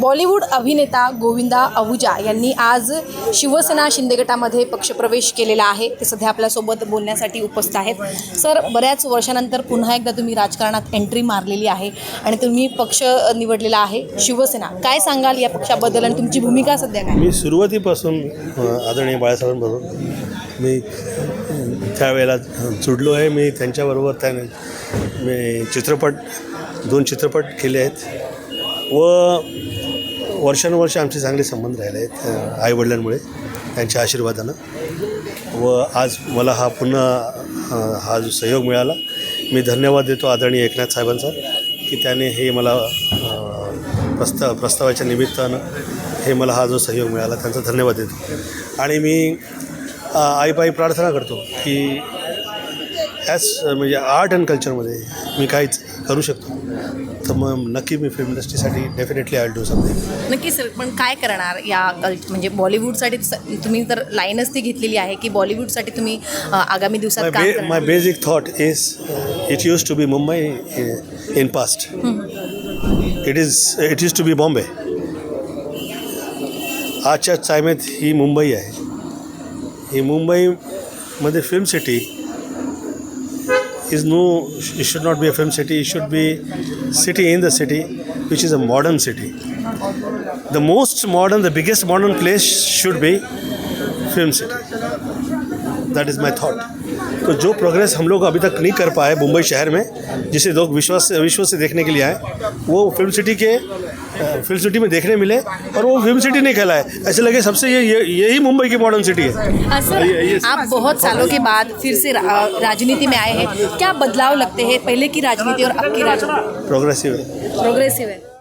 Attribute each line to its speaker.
Speaker 1: बॉलिवूड अभिनेता गोविंदा अहुजा यांनी आज शिवसेना शिंदे गटामध्ये पक्षप्रवेश केलेला आहे. ते सध्या आपल्यासोबत बोलण्यासाठी उपस्थित आहेत. सर बऱ्याच वर्षानंतर पुन्हा एकदा तुम्ही राजकारणात एंट्री मारलेली आहे आणि तुम्ही पक्ष निवडलेला आहे शिवसेना. काय सांगाल या पक्षाबद्दल आणि तुमची भूमिका सध्या काय?
Speaker 2: मी सुरुवातीपासून आदरणीय बाळासाहेबांपासून मी त्यावेळेला जुडलो आहे. मी त्यांच्याबरोबर त्याने मी चित्रपट दोन चित्रपट केले आहेत. व वर्षानुवर्ष आमचे चांगले संबंध राहिले आहेत आईवडिलांमुळे त्यांच्या आशीर्वादानं. व आज मला हा पुन्हा हा जो सहयोग मिळाला मी धन्यवाद देतो आदरणीय एकनाथ साहेबांचा की त्याने हे मला प्रस्ताव प्रस्तावाच्या निमित्तानं हे मला हा जो सहयोग मिळाला त्यांचा धन्यवाद देतो. आणि मी आईपाई प्रार्थना करतो की ॲज म्हणजे आर्ट अँड कल्चरमध्ये मी काहीच करू शकतो. तर मग नक्की मी फिल्म इंडस्ट्रीसाठी डेफिनेटली आय डू समथिंग
Speaker 1: नक्की सर पण काय करणार या कल म्हणजे बॉलिवूडसाठी तुम्ही तर लाईनच ती घेतलेली आहे की बॉलिवूडसाठी तुम्ही आगामी दिवसात
Speaker 2: thought is uh, it used to be Mumbai uh, in past. It is it used to be Bombay. आजच्या टायमात ही मुंबई आहे. ही मुंबईमध्ये film city is no, it should not be a film city, it should be city in the city, which is a modern city. The most modern, the biggest modern place should be film city. That is my thought तो जो progress हम लोग अभी तक नहीं कर पाए मुंबई शहर में जिसे लोग विश्वास से विश्व से देखने के लिए आए वो फ़िल्म सिटी के फ़िल्म सिटी में देखने मिले और वो फ़िल्म सिटी नहीं कहलाए। ऐसे लगे सबसे ये, यही मुंबई की मॉडर्न सिटी है।
Speaker 1: सर
Speaker 2: ये- ये-
Speaker 1: आप बहुत सालों के बाद फिर से रा- राजनीति में आए हैं। क्या बदलाव लगते हैं पहले की राजनीति और अब की राजनीति?
Speaker 2: प्रोग्रेसिव है।
Speaker 1: प्रोग्रेसिव है।